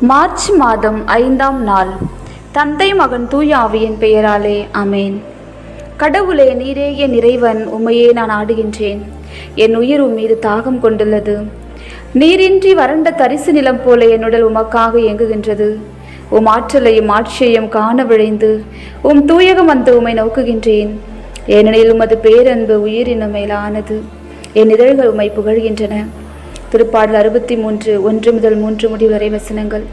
March மாதம் ஐந்தாம் நாள். தந்தை மகன் தூய ஆவியின் பெயராலே அமேன் கடவுளே நீரே என் இறைவன் உம்மையே நான் ஆடுகின்றேன். என் உயிர் உம் மீது தாகம் கொண்டுள்ளது. நீரின்றி வறண்ட தரிசு நிலம் போல என் உடல் உமக்காக இயங்குகின்றது. உம் ஆற்றலையும் ஆட்சியையும் காண விழைந்து உம் தூயகம் வந்து உம்மை நோக்குகின்றேன். ஏனெனில் உமது பேரன்பு உயிரின மேலானது. என் இதழ்கள் உமை புகழ்கின்றன. திருப்பாடல் அறுபத்தி மூன்று ஒன்று முதல் மூன்று முடிவு வரை வசனங்கள்.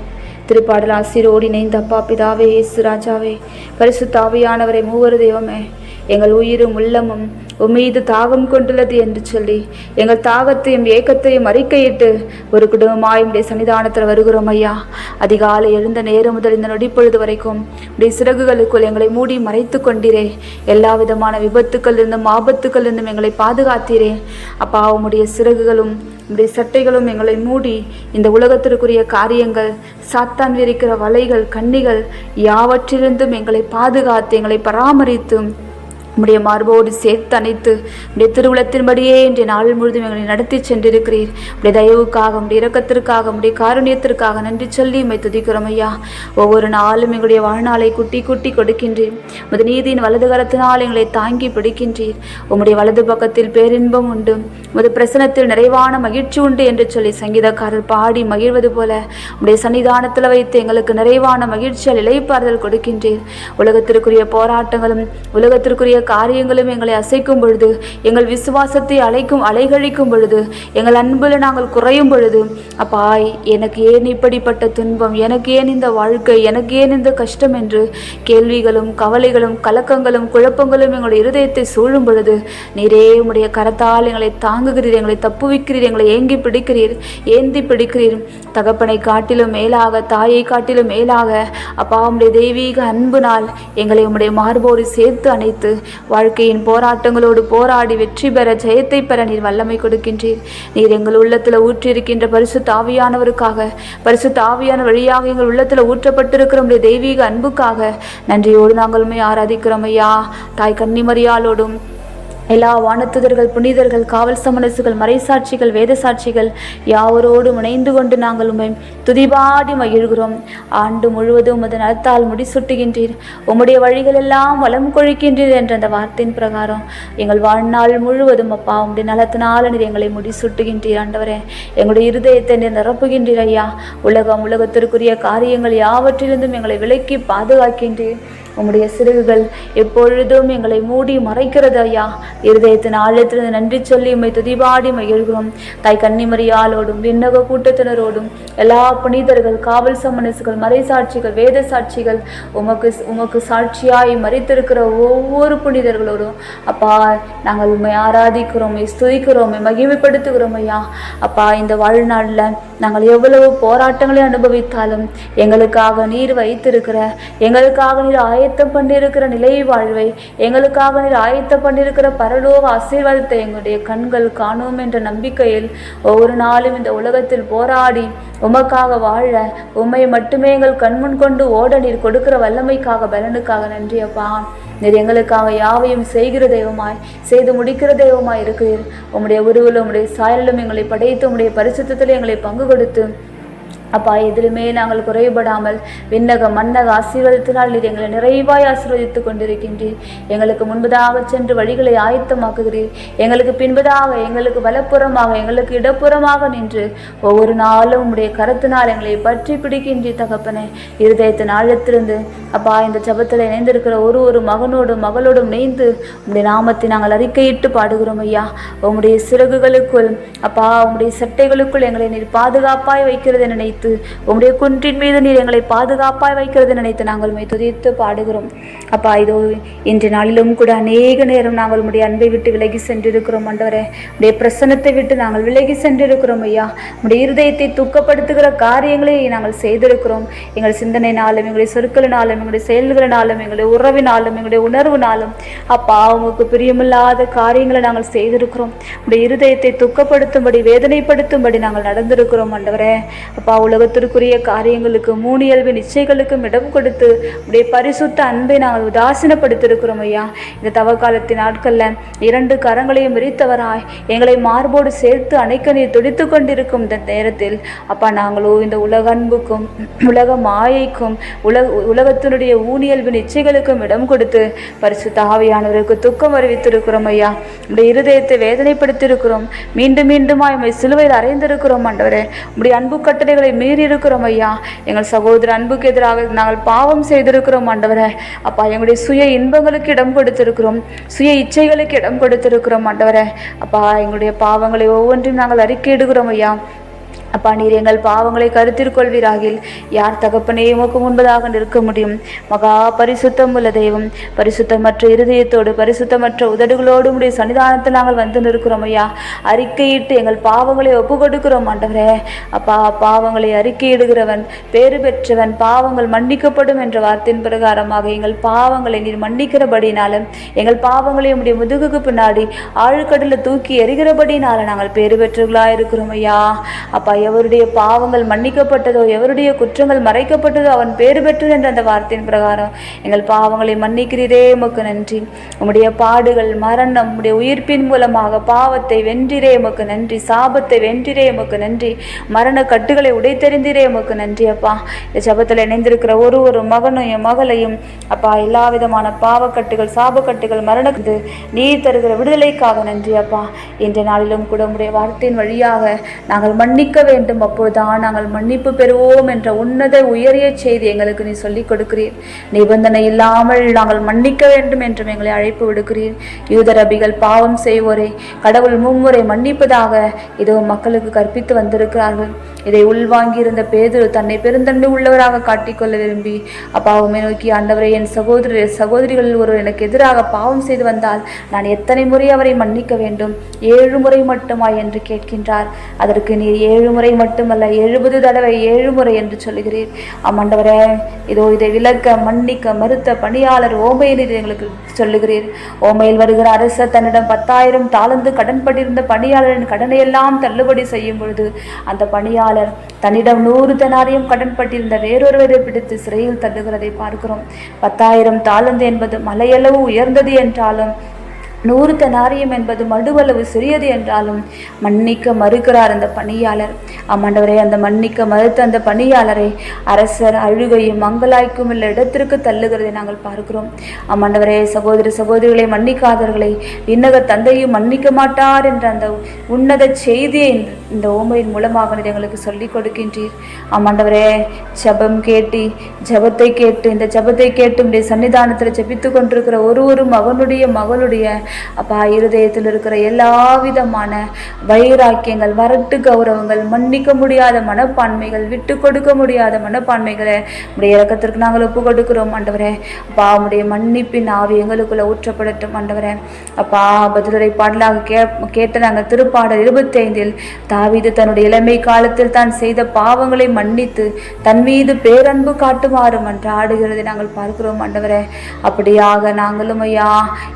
திருப்பாடல் ஆசிரோடு இணைந்த அப்பா பிதாவே இயேசு ராஜாவே பரிசு தாவியானவரை மூவரு தெய்வமே எங்கள் உயிரும் உள்ளமும் உமீது தாகம் கொண்டுள்ளது என்று சொல்லி எங்கள் தாகத்தையும் ஏக்கத்தையும் அறிக்கையிட்டு ஒரு குடும்பமாய் உடைய சன்னிதானத்தில் வருகிறோம் ஐயா. அதிகாலை எழுந்த நேரம் முதல் இந்த நொடிப்பொழுது வரைக்கும் உடைய சிறகுகளுக்குள் எங்களை மூடி மறைத்து கொண்டீரே. எல்லா விதமான விபத்துக்கள் இருந்தும் ஆபத்துக்கள் இருந்தும் எங்களை பாதுகாத்தீரே. அப்பா உம்முடைய சிறகுகளும் உடைய சட்டைகளும் எங்களை மூடி இந்த உலகத்திற்குரிய காரியங்கள் சாத்தான் விரிக்கிற வலைகள் கண்ணிகள் யாவற்றிலிருந்தும் எங்களை பாதுகாத்து எங்களை பராமரித்தும் உம்முடைய மார்போடு சேர்த்து அணைத்து உடைய திருவுளத்தின்படியே இன்றைய நாள் முழுதும் எங்களை நடத்தி சென்றிருக்கிறீர். உடைய தயவுக்காக உடைய இரக்கத்திற்காக உடைய காரணியத்திற்காக நன்றி சொல்லி உம்மை துதிக்கிறோம் ஐயா. ஒவ்வொரு நாளும் எங்களுடைய வாழ்நாளை குட்டி குட்டி கொடுக்கின்றீர். உமது நீதியின் வலது கரத்தினால் எங்களை தாங்கி பிடிக்கின்றீர். உம்முடைய வலது பக்கத்தில் பேரின்பம் உண்டு. உமது பிரசனத்தில் நிறைவான மகிழ்ச்சி உண்டு என்று சொல்லி சங்கீதக்காரர் பாடி மகிழ்வது போல உடைய சன்னிதானத்தில் வைத்து எங்களுக்கு நிறைவான மகிழ்ச்சியால் இலைப்பாறுதல் கொடுக்கின்றீர். உலகத்திற்குரிய போராட்டங்களும் உலகத்திற்குரிய காரியங்களும் எங்களை அசைக்கும் பொழுது எங்கள் விசுவாசத்தை அழைக்கும் அலைகழிக்கும் பொழுது எங்கள் அன்பில் நாங்கள் குறையும் பொழுது அப்பா எனக்கு ஏன் இப்படிப்பட்ட துன்பம்? எனக்கு ஏன் இந்த வாழ்க்கை? எனக்கு ஏன் இந்த கஷ்டம் என்று கேள்விகளும் கவலைகளும் கலக்கங்களும் குழப்பங்களும் எங்களுடைய இருதயத்தை சூழும் பொழுது நீரே உடைய கரத்தால் எங்களை தாங்குகிறீர் எங்களை தப்புவிக்கிறீர் எங்களை ஏங்கி பிடிக்கிறீர் ஏந்தி பிடிக்கிறீர். தகப்பனை காட்டிலும் மேலாக தாயை காட்டிலும் மேலாக அப்பா உம்முடைய தெய்வீக அன்புனால் எங்களை உம்முடைய மார்போடு சேர்த்து அணைத்து வாழ்க்கையின் போராட்டங்களோடு போராடி வெற்றி பெற ஜெயத்தை பெற நீர் வல்லமை கொடுக்கின்றீர். நீர் எங்கள் உள்ளத்தில் ஊற்றியிருக்கின்ற பரிசு தாவியானவருக்காக பரிசு தாவியான வழியாக எங்கள் உள்ளத்தில் ஊற்றப்பட்டிருக்கிற உடைய தெய்வீக அன்புக்காக நன்றியோடு நாங்கள் உண்மை ஆராதிக்கிறோம் ஐயா. தாய் கன்னிமரியாலோடும் எல்லா வானத்துதர்கள் புனிதர்கள் காவல் சமணசுகள் மறைசாட்சிகள் வேத சாட்சிகள் யாவரோடு இணைந்து கொண்டு நாங்கள் உண்மை துதிபாடி மகிழ்கிறோம். ஆண்டு முழுவதும் உமது நலத்தால் முடிசூட்டுகின்றீர். உம்முடைய வழிகள் எல்லாம் வளம் கொழிக்கின்றீர் என்ற அந்த வார்த்தையின் பிரகாரம் எங்கள் வாழ்நாள் முழுவதும் அப்பா உம்முடைய நலத்தினால் நீர் எங்களை முடிசூட்டுகின்றீர். ஆண்டவரே எங்களுடைய இருதயத்தை நீர் நிரப்புகின்றீர் ஐயா. உலகம் உலகத்திற்குரிய காரியங்கள் யாவற்றிலிருந்தும் எங்களை விலக்கி பாதுகாக்கின்றீர். உம்முடைய சிறகுகள் எப்பொழுதும் எங்களை மூடி மறைக்கிறது ஐயா. இருதயத்தின் ஆழத்திலிருந்து நன்றி சொல்லி உம்மை துதிபாடி மகிழ்கிறோம். தாய் கன்னிமரியாலோடும் விண்ணக கூட்டத்தினரோடும் எல்லா புனிதர்கள் காவல் சமணசுகள் மறைசாட்சிகள் வேத சாட்சிகள் உமக்கு உமக்கு சாட்சியாய் மறைத்திருக்கிற ஒவ்வொரு புனிதர்களோடும் அப்பா நாங்கள் உண்மை ஆராதிக்கிறோம் உம்மை ஸ்துதிக்கிறோம் மகிமைப்படுத்துகிறோம் ஐயா. அப்பா இந்த வாழ்நாளில் நாங்கள் எவ்வளவு போராட்டங்களை அனுபவித்தாலும் எங்களுக்காக நீர் வைத்திருக்கிற எங்களுக்காக நீர் ஆயத்தம் பண்ணியிருக்கிற நிலை வாழ்வை எங்களுக்காக நீர் ஆயத்தம் பண்ணியிருக்கிற பரலோக ஆசீர்வாதத்தை எங்களுடைய கண்கள் காணும் என்ற நம்பிக்கையில் ஒவ்வொரு நாளும் இந்த உலகத்தில் போராடி உமக்காக வாழ உம்மை மட்டுமே எங்கள் கண்முன் கொண்டு ஓட நீர் கொடுக்கிற வல்லமைக்காக பலனுக்காக நன்றி அப்பா. நீர் எங்களுக்காக யாவையும் செய்கிற தெய்வமாய் செய்து முடிக்கிற தெய்வமாய் இருக்கிறீர். உம்முடைய உருவிலும் உம்முடைய சாயலிலும் எங்களை படைத்து உம்முடைய பரிசுத்தத்தில் எங்களை பங்கு கொடுத்து அப்பா எதிலுமே நாங்கள் குறைபடாமல் விண்ணக மன்னக ஆசீர்வாதத்தினால் நீர் எங்களை நிறைவாய் ஆசீர்வதித்து கொண்டிருக்கின்றீர். எங்களுக்கு முன்பதாக சென்று வழிகளை ஆயத்தமாக்குகிறீர். எங்களுக்கு பின்பதாக எங்களுக்கு வலப்புறமாக எங்களுக்கு இடப்புறமாக நின்று ஒவ்வொரு நாளும் உடைய கருத்தினால் எங்களை பற்றி பிடிக்கின்றீர் தகப்பனே. இருதயத்தின் ஆழத்திலிருந்து அப்பா இந்த ஜபத்தில் இணைந்திருக்கிற ஒரு ஒரு மகனோடும் மகளோடும் இணைந்து உங்களுடைய நாமத்தை நாங்கள் அறிக்கையிட்டு பாடுகிறோம் ஐயா. உம்முடைய சிறகுகளுக்குள் அப்பா உம்முடைய சட்டைகளுக்குள் எங்களை நீர் பாதுகாப்பாய் வைக்கிறது நினைத்து உம்முடைய குன்றின் மீது நீர் எங்களை பாதுகாப்பாய் வைக்கிறது நினைத்து நாங்கள் உண்மை துதித்து பாடுகிறோம். அப்பா இதோ இன்று நாளிலும் கூட அநேக நேரம் நாங்கள் உடைய அன்பை விட்டு விலகி சென்றிருக்கிறோம். ஆண்டவரே உடைய பிரசன்னத்தை விட்டு நாங்கள் விலகி சென்றிருக்கிறோம் ஐயா. உடைய இருதயத்தை துக்கப்படுத்துகிற காரியங்களை நாங்கள் செய்திருக்கிறோம். எங்கள் சிந்தனைனாலும் எங்களுடைய சொற்களினாலும் எங்களுடைய செயல்களினாலும் எங்களுடைய உறவினாலும் எங்களுடைய உணர்வுனாலும் அப்பா உங்களுக்கு பிரியமில்லாத காரியங்களை நாங்கள் செய்திருக்கிறோம். உடைய இருதயத்தை துக்கப்படுத்தும்படி வேதனைப்படுத்தும்படி நாங்கள் நடந்திருக்கிறோம். ஆண்டவரே அப்பா உலகத்திற்குரிய காரியங்களுக்கும் மூணியல்வின் இச்சைகளுக்கும் இடம் கொடுத்து உடைய பரிசுத்த அன்பை நாங்கள் உதாசீனப்படுத்தியிருக்கிறோம் ஐயா. இந்த தவக்காலத்தின் நாட்களில் இரண்டு கரங்களையும் விரித்தவராய் எங்களை மார்போடு சேர்த்து அணைக்க நீர் துடித்து கொண்டிருக்கும் இந்த நேரத்தில் அப்பா நாங்களோ இந்த உலக அன்புக்கும் உலக மாயைக்கும் உலக உலகத்தினுடைய ஊனியல்வின் இச்சைகளுக்கும் இடம் கொடுத்து பரிசுத்த ஆவியானவருக்கு துக்கம் அறிவித்திருக்கிறோம் ஐயா. உடைய இருதயத்தை வேதனைப்படுத்தியிருக்கிறோம். மீண்டும் மீண்டுமாய் உம்மை சிலுவையில் அறைந்திருக்கிறோம் ஆண்டவரே. உடைய அன்பு கட்டளைகளை மீறி இருக்கிறோம் ஐயா. எங்கள் சகோதர அன்புக்கு எதிராக நாங்கள் பாவம் செய்திருக்கிறோம் ஆண்டவரே. அப்பா எங்களுடைய சுய இன்பங்களுக்கு இடம் கொடுத்திருக்கிறோம். சுய இச்சைகளுக்கு இடம் கொடுத்திருக்கிறோம் ஆண்டவரே. அப்பா எங்களுடைய பாவங்களை ஒவ்வொன்றையும் நாங்கள் அறிக்கையிடுகிறோம் ஐயா. அப்பா நீர் எங்கள் பாவங்களை கருத்தில் கொள்வீராகில். யார் தகப்பனே உமக்கு முன்பதாக நிற்க முடியும். மகா பரிசுத்தம் உள்ள தெய்வம் பரிசுத்தமற்ற இருதயத்தோடு பரிசுத்தமற்ற உதடுகளோடு உடைய சன்னிதானத்தில் நாங்கள் வந்து நிற்கிறோம் ஐயா. அறிக்கையிட்டு எங்கள் பாவங்களை ஒப்பு கொடுக்கிறோம் ஆண்டவரே. அப்பா பாவங்களை அறிக்கையிடுகிறவன் பேறு பெற்றவன் பாவங்கள் மன்னிக்கப்படும் என்ற வார்த்தையின் பிரகாரமாக எங்கள் பாவங்களை நீர் மன்னிக்கிறபடினாலும் எங்கள் பாவங்களை உடைய முதுகுக்கு பின்னாடி ஆழ்கடலில் தூக்கி எறிகிறபடினால நாங்கள் பேறு பெற்றவர்களாக இருக்கிறோம் ஐயா. அப்பா எவருடைய பாவங்கள் மன்னிக்கப்பட்டதோ எவருடைய குற்றங்கள் மறைக்கப்பட்டதோ அவன் பேறு பெற்றது என்ற அந்த வார்த்தையின் பிரகாரம் எங்கள் பாவங்களை மன்னிக்கிறீரே உமக்கு நன்றி. உம்முடைய பாடுகள் மரணம் உம்முடைய உயிர்ப்பின் மூலமாக பாவத்தை வென்றிரே உமக்கு நன்றி. சாபத்தை வென்றிரே உமக்கு நன்றி. மரண கட்டுகளை உடைத்தெறிந்திரே உமக்கு நன்றி அப்பா. இந்த ஜபத்தில் இணைந்திருக்கிற ஒரு ஒரு மகனையும் மகளையும் அப்பா எல்லா விதமான பாவக்கட்டுகள் சாபக்கட்டுகள் மரணத்து நீர் தருகிற விடுதலைக்காக நன்றி அப்பா. இன்றைய நாளிலும் கூட உம்முடைய வார்த்தையின் வழியாக நாங்கள் மன்னிக்க வேண்டும் அப்போதுதான் நாங்கள் மன்னிப்பு பெறுவோம் என்ற உன்னத உயரிய செய்தி எங்களுக்கு நீ சொல்லிக் கொடுக்கிறீர். நிபந்தனை இல்லாமல் நாங்கள் மன்னிக்க வேண்டும் என்றும் எங்களை அழைப்பு விடுக்கிறீர். யூதரபிகள் பாவம் செய்வோரை. கடவுள் மும்முறை மன்னிப்பதாக இதோ மக்களுக்கு கற்பித்து வந்திருக்கிறார்கள். இதை உள்வாங்கியிருந்த பேதுரு தன்னை பெருந்தன்மை உள்ளவராக காட்டிக்கொள்ள விரும்பி அப்பாவுமே நோக்கி ஆண்டவரை என் சகோதரி சகோதரிகளில் ஒருவர் எனக்கு எதிராக பாவம் செய்து வந்தால் நான் எத்தனை முறை அவரை மன்னிக்க வேண்டும்? ஏழு முறை மட்டுமா? என்று கேட்கின்றார். அதற்கு நீர் ஏழு முறை மட்டுமல்ல எழுபது தடவை ஏழு முறை என்று சொல்லுகிறீர். ஆமாண்டவரே இதோ இதை விளக்க மன்னிக்க மறுத்த பணியாளர் ஓமையில் எங்களுக்கு சொல்லுகிறீர். ஓமையில் வருகிற அரசர் தன்னிடம் பத்தாயிரம் தாளந்து கடன்பட்டிருந்த பணியாளரின் கடனையெல்லாம் தள்ளுபடி செய்யும் பொழுது அந்த பணியாளர் தன்னிடம் நூறு தனாரியம் கடன்பட்டிருந்த வேறொருவரை பிடித்து சிறையில் தள்ளுகிறதை பார்க்கிறோம். பத்தாயிரம் தாளந்து என்பது மலையளவு உயர்ந்தது என்றாலும் நூறு தனாரியம் என்பது மடுவளவு சிறியது என்றாலும் மன்னிக்க மறுக்கிறார் அந்த பணியாளர். ஆமாண்டவரே அந்த மன்னிக்க மறுத்த அந்த பணியாளரை அரசர் அழுகையும் மங்களாய்க்கும் உள்ள இடத்திற்கு தள்ளுகிறதை நாங்கள் பார்க்கிறோம். ஆமாண்டவரே சகோதர சகோதரிகளை மன்னிக்காதவர்களை விண்ணக தந்தையும் மன்னிக்க மாட்டார் என்ற அந்த உன்னத செய்தியை இந்த- ஓமையின் மூலமாக நீர் எங்களுக்கு சொல்லிக் கொடுக்கின்றீர். ஆமாண்டவரே ஜெபம் கேட்டி ஜெபத்தை கேட்டு இந்த ஜெபத்தை கேட்டு உடைய சன்னிதானத்தில் ஜபித்து கொண்டிருக்கிற ஒரு ஒரு மகனுடைய மகளுடைய அப்பா இருதயத்தில் இருக்கிற எல்லா விதமான வைராக்கியங்கள் வரட்டு கௌரவங்கள் மன்னிக்க முடியாத மனப்பான்மைகள் விட்டு கொடுக்க முடியாத மனப்பான்மைகளை உடைய இறக்கத்திற்கு நாங்கள் ஒப்பு கொடுக்கிறோம் ஆண்டவரே. அப்பா உடைய மன்னிப்பின் ஆவி எங்களுக்குள்ள ஊற்றப்படட்டும் ஆண்டவரே. அப்பா பதிலுரை பாடலாக கே கேட்ட நாங்கள் திருப்பாடல் இருபத்தி ஐந்தில் தாவீது தன்னுடைய இளமை காலத்தில் தான் செய்த பாவங்களை மன்னித்து தன் மீது பேரன்பு காட்டுமாறு மன்றாடுகிறதை நாங்கள் பார்க்கிறோம் ஆண்டவரே. அப்படியாக நாங்களும் ஐயா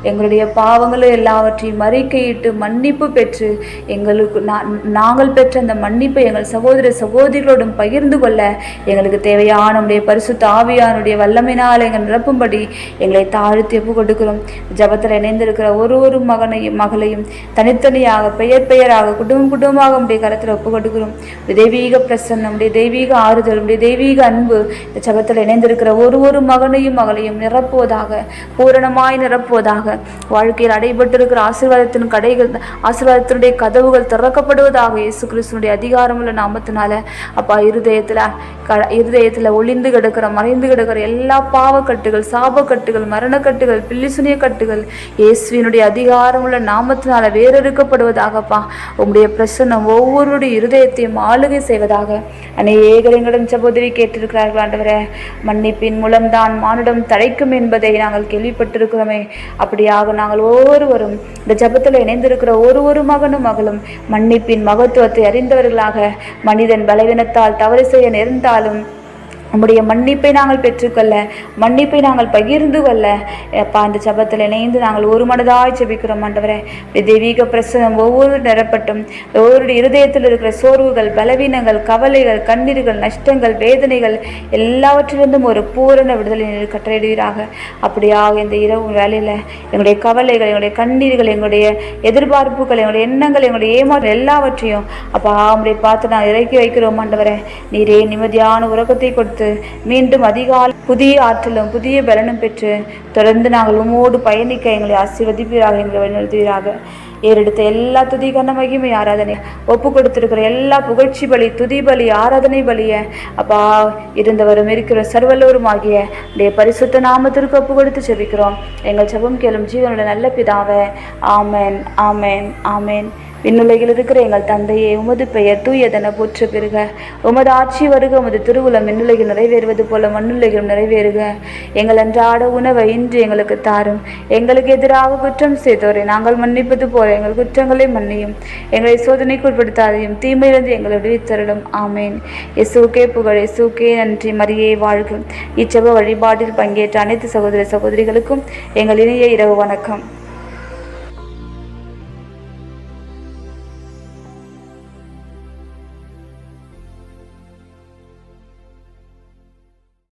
எங்களுடைய பாவங்களை எல்லாவற்றையும் அறிக்கையிட்டு மன்னிப்பு பெற்று எங்களுக்கு நா- நாங்கள் பெற்ற அந்த மன்னிப்பை எங்கள் சகோதர சகோதரிகளோடும் பகிர்ந்து கொள்ள எங்களுக்கு தேவையான நம்முடைய பரிசுத்த ஆவியானுடைய வல்லமையினால் எங்கள் நிரப்பும்படி எங்களை தாழ்த்தி ஒப்பு கொடுக்கிறோம் ஜபத்தில் இணைந்திருக்கிற ஒரு ஒரு மகனையும் மகளையும் தனித்தனியாக பெயர் பெயராக குடும்பம் குடும்பமாக உடைய கரத்தில் ஒப்பு கொடுக்கிறோம் தெய்வீக பிரசன்னம் உடைய தெய்வீக ஆறுதல் உடைய தெய்வீக அன்பு இந்த சபத்தில் இணைந்திருக்கிற ஒரு ஒரு மகனையும் மகளையும் நிரப்புவதாக பூரணமாய் நிரப்புவதாக வாழ்க்கையில் அடைபட்டிருக்கிற ஆசீர்வாதத்தின் கடைகள் ஆசீர்வாதத்தினுடைய கதவுகள் திறக்கப்படுவதாக இயேசு கிறிஸ்துனுடைய அதிகாரமுள்ள நாமத்தினால அப்பா இருதயத்தில் க இருதயத்தில் ஒளிந்து கிடக்கிற மறைந்து கிடக்கிற எல்லா பாவக்கட்டுகள் சாபக்கட்டுகள் மரணக்கட்டுகள் பில்லிசுனிய கட்டுகள் இயேசுவினுடைய அதிகாரமுள்ள நாமத்தினால வேறறுக்கப்படுவதாகப்பா உங்களுடைய பிரசன்னம் ஒவ்வொருடைய இருதயத்தையும் ஆளுகை செய்வதாக அநேகர் எங்களிடம் சகோதரி கேட்டிருக்கிறார்கள் ஆண்டவரே. மன்னிப்பின் மூலம்தான் மானுடம் தழைக்கும் என்பதை நாங்கள் கேள்விப்பட்டிருக்கிறோமே. அப்படியாக நாங்கள் ஒவ்வொருவரும் இந்த ஜபத்தில் இணைந்திருக்கிற ஒரு ஒரு மகனும் மகளும் மன்னிப்பின் மகத்துவத்தை அறிந்தவர்களாக மனிதன் பலவீனத்தால் தவறு செய்ய நேர்ந்தாலும் உம்முடைய மன்னிப்பை நாங்கள் பெற்றுக்கொள்ள மன்னிப்பை நாங்கள் பகிர்ந்து கொள்ள. அப்பா இந்த ஜபத்தில் இணைந்து நாங்கள் ஒரு மனதாய் ஜெபிக்கிறோம் ஆண்டவரே. தெய்வீக பிரசனம் ஒவ்வொரு நிரப்பட்டும். ஒவ்வொருடைய இருதயத்தில் இருக்கிற சோர்வுகள் பலவீனங்கள் கவலைகள் கண்ணீர்கள் நஷ்டங்கள் வேதனைகள் எல்லாவற்றிலிருந்தும் ஒரு பூரண விடுதலை கட்டளையிடுவீராக. அப்படியாக இந்த இரவு வேலையில் எங்களுடைய கவலைகள் எங்களுடைய கண்ணீர்கள் எங்களுடைய எதிர்பார்ப்புகள் எங்களுடைய எண்ணங்கள் எங்களுடைய ஏமாற்றம் எல்லாவற்றையும் அப்பா அவங்களை பார்த்து நான் இறக்கி வைக்கிறோம் ஆண்டவரே. நீரே நிம்மதியான உறக்கத்தை கொடுத்து மீண்டும் அதிகால புதிய ஆற்றலும் புதிய பலனும் பெற்று தொடர்ந்து நாங்கள் உமோடு பயணிக்க எங்களை ஆசீர்வதிப்பீராக எங்களை வழிநடத்துவீராக. ஏறெடுத்த எல்லா துதி கன மகிமை ஆராதனை ஒப்பு கொடுத்திருக்கிற எல்லா புகழ்ச்சி பலி துதி பலி ஆராதனை பலிய அப்பா இருந்தவரும் இருக்கிற சர்வல்லோரும் ஆகிய உடைய பரிசுத்த நாமத்திற்கு ஒப்பு கொடுத்து செபிக்கிறோம். எங்கள் செபம் கேளும் ஜீவனுடைய நல்ல பிதாவை ஆமென் ஆமேன் ஆமென். விண்ணுலகில் இருக்கிற எங்கள் தந்தையே உமது பெயர் தூயதென போற்று பெறுக. உமது ஆட்சி வருக உமது திருவுளம் விண்ணுலகில் நிறைவேறுவது போல மண்ணுலகிலும் நிறைவேறுக. எங்கள் அன்றாட உணவை இன்று எங்களுக்கு தாரும். எங்களுக்கு எதிராக குற்றம் செய்தோரை நாங்கள் மன்னிப்பது போல எங்கள் குற்றங்களை மன்னியும். எங்களை சோதனைக்கு உட்படுத்தாதையும் தீமையிலிருந்து எங்களை விடுவித்தருளும். ஆமேன். இயேசுக்கே புகழ் இயேசுக்கே நன்றி. மரியே வாழ்க. இச்சப வழிபாட்டில் பங்கேற்ற அனைத்து சகோதர சகோதரிகளுக்கும் எங்கள் இணைய இரவு வணக்கம்.